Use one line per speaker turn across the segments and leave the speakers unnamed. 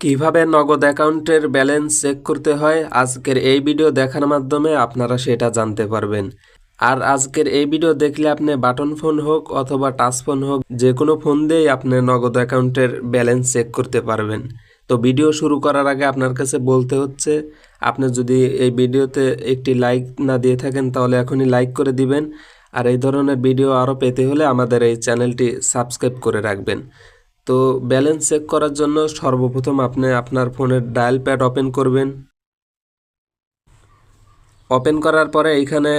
কীভাবে নগদ অ্যাকাউন্টের ব্যালেন্স চেক করতে হয়, আজকের এই ভিডিও দেখার মাধ্যমে আপনারা সেটা জানতে পারবেন। আর আজকের এই ভিডিও দেখলে আপনি বাটন ফোন হোক অথবা টাচ ফোন হোক, যে কোনো ফোন দিয়েই আপনি নগদ অ্যাকাউন্টের ব্যালেন্স চেক করতে পারবেন। তো ভিডিও শুরু করার আগে আপনার কাছে বলতে হচ্ছে, আপনি যদি এই ভিডিওতে একটি লাইক না দিয়ে থাকেন, তাহলে এখনই লাইক করে দিবেন। আর এই ধরনের ভিডিও আরও পেতে হলে আমাদের এই চ্যানেলটি সাবস্ক্রাইব করে রাখবেন। তো ব্যালেন্স চেক করার জন্য সর্বপ্রথম আপনি আপনার ফোনের ডায়াল প্যাড ওপেন করবেন। ওপেন করার পরে এইখানে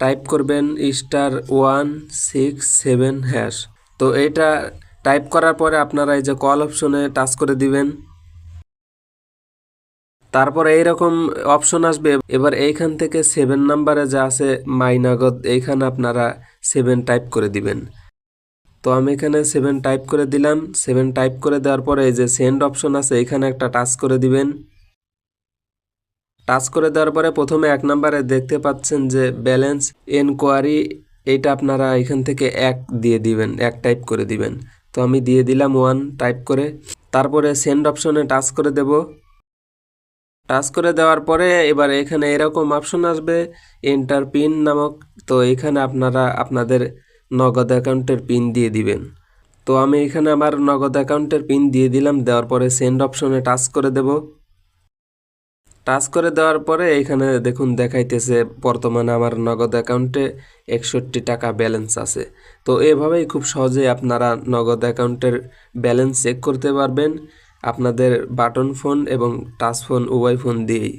টাইপ করবেন star one six seven hash তো এটা টাইপ করার পরে আপনারা এই যে কল অপশনে টাচ করে দিবেন। তারপর এইরকম অপশন আসবে। এবার এইখান থেকে সেভেন নাম্বারে যা আছে মাই নগদ এইখানে আপনারা সেভেন টাইপ করে দিবেন। তো আমি এখানে সেভেন টাইপ করে দিলাম। সেভেন টাইপ করে দেওয়ার পরে যে সেন্ড অপশন আছে, এখানে একটা টাচ করে দিবেন। টাচ করে দেওয়ার পরে প্রথমে এক নম্বরে দেখতে পাচ্ছেন যে ব্যালেন্স এনকোয়ারি এইটা আপনারা এখান থেকে এক দিয়ে দিবেন, এক টাইপ করে দিবেন। তো আমি দিয়ে দিলাম ওয়ান টাইপ করে। তারপরে সেন্ড অপশনে টাচ করে দেব। টাচ করে দেওয়ার পরে এবার এখানে এরকম অপশন আসবে এন্টার পিন নামক। তো এখানে আপনারা, আপনাদের নগদ অ্যাকাউন্টের পিন দিয়ে দিবেন। তো আমি এখানে আমার নগদ অ্যাকাউন্টের পিন দিয়ে দিলাম, দেওয়ার পরে সেন্ড অপশনে টাচ করে দেব। টাচ করে দেওয়ার পরে এখানে দেখুন দেখাইতেছে, বর্তমানে আমার নগদ অ্যাকাউন্টে একষট্টি টাকা ব্যালেন্স আছে। তো এভাবেই খুব সহজেই আপনারা নগদ অ্যাকাউন্টের ব্যালেন্স চেক করতে পারবেন। আপনাদের বাটন ফোন এবং টাচ ফোন উভয় ফোন দিয়েই।